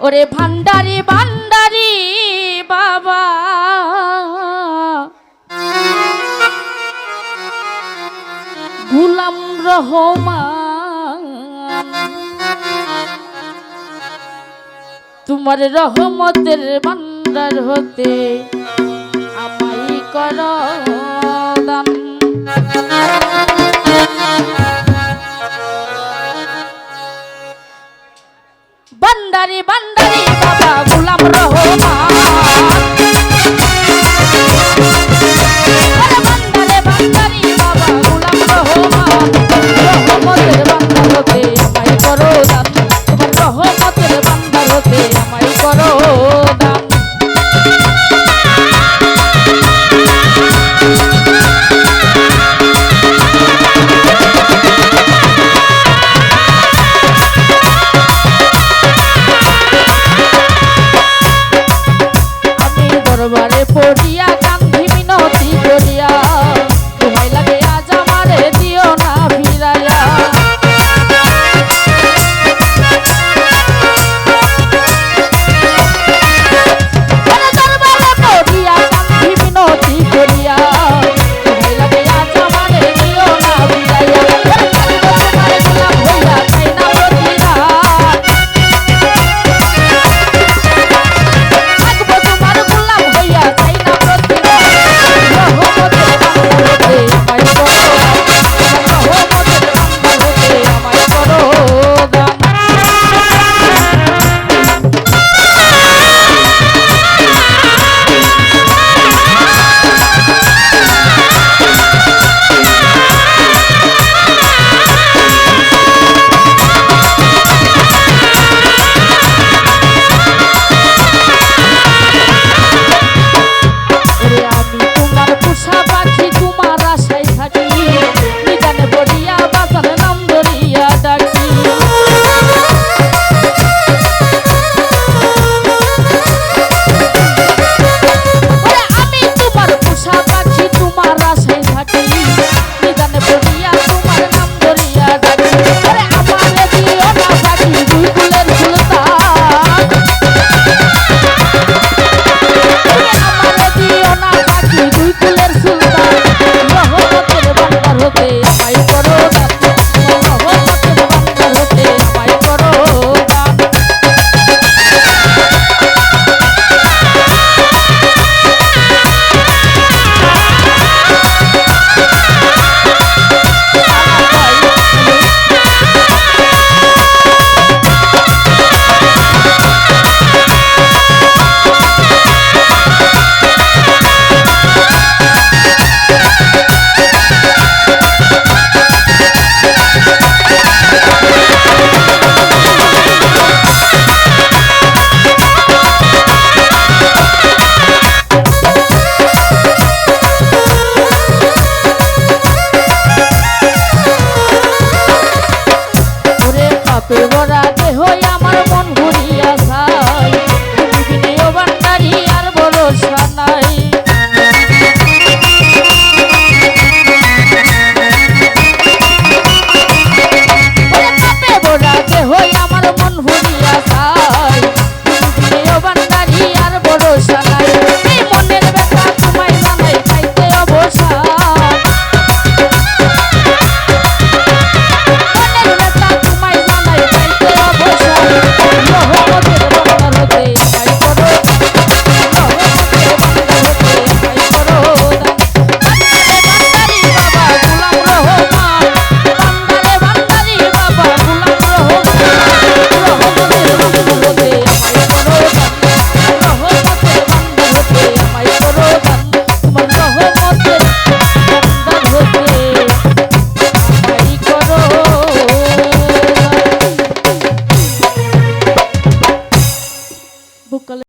ওরে ভান্ডারি ভান্ডারি বাবা। গুলাম রহমান তোমার রহমতের ভান্ডার হতে আমাই কর বান্দারি ভান্ডারি